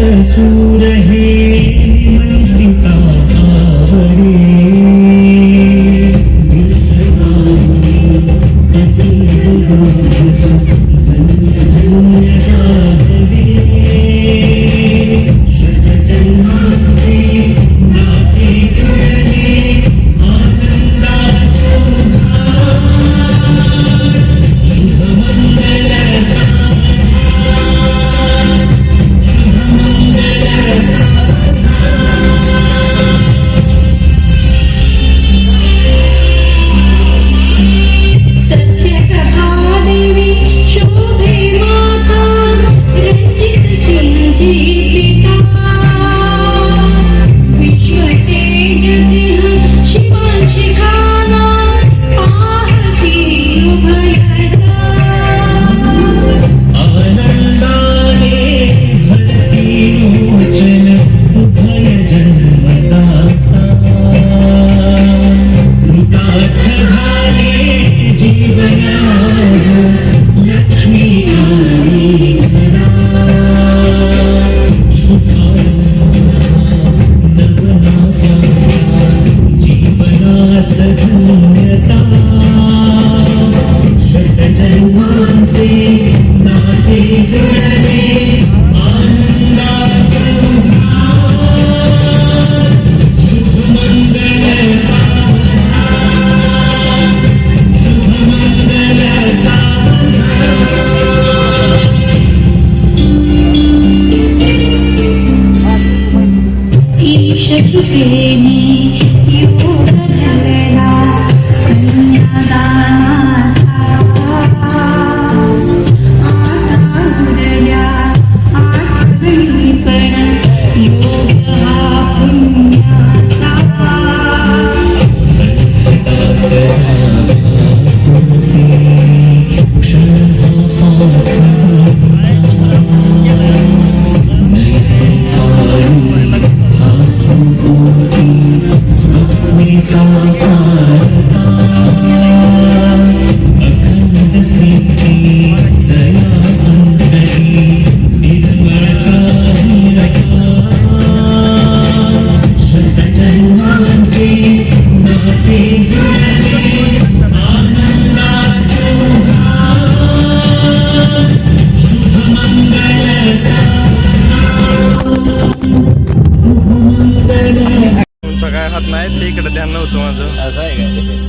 Sudahin पाहत नाही ते इकडे ध्यान नव्हतं माझं. असं आहे काय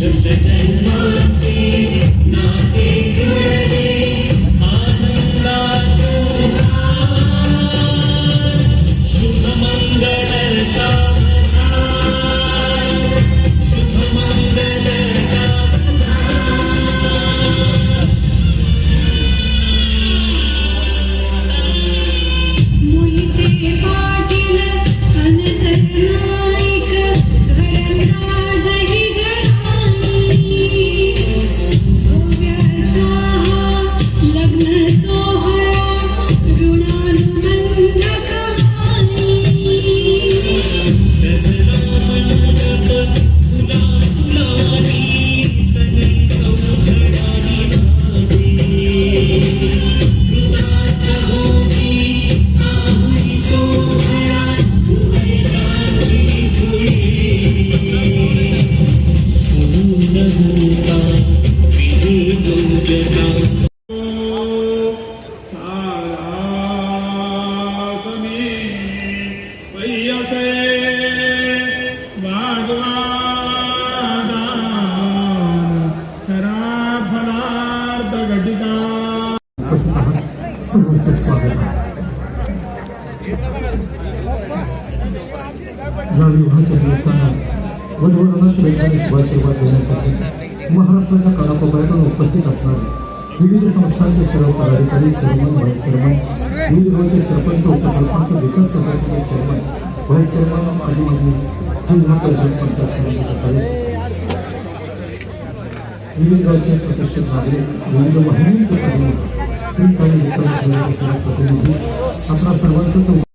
Should the day not वधूवरांना शुभेच्छा आणि शुभाशीर्वाद देण्यासाठी महाराष्ट्राच्या कानाकोपऱ्यातून उपस्थित असणारे विविध संस्थांचे सर्व पदाधिकारी चेअरमन व्हाईस चेअरमन विविध गावचे सरपंच उपसरपंच विकास सोसायटीचे चेअरमन व्हाईस चेअरमन माजी मंत्री जिल्हा परिषद पंचायत समितीचे सदस्य विविध गावचे प्रतिष्ठित नागरिक विविध वाहिन्यांचे प्रतिनिधी सर्व प्रतिनिधी आपल्या सर्वांचं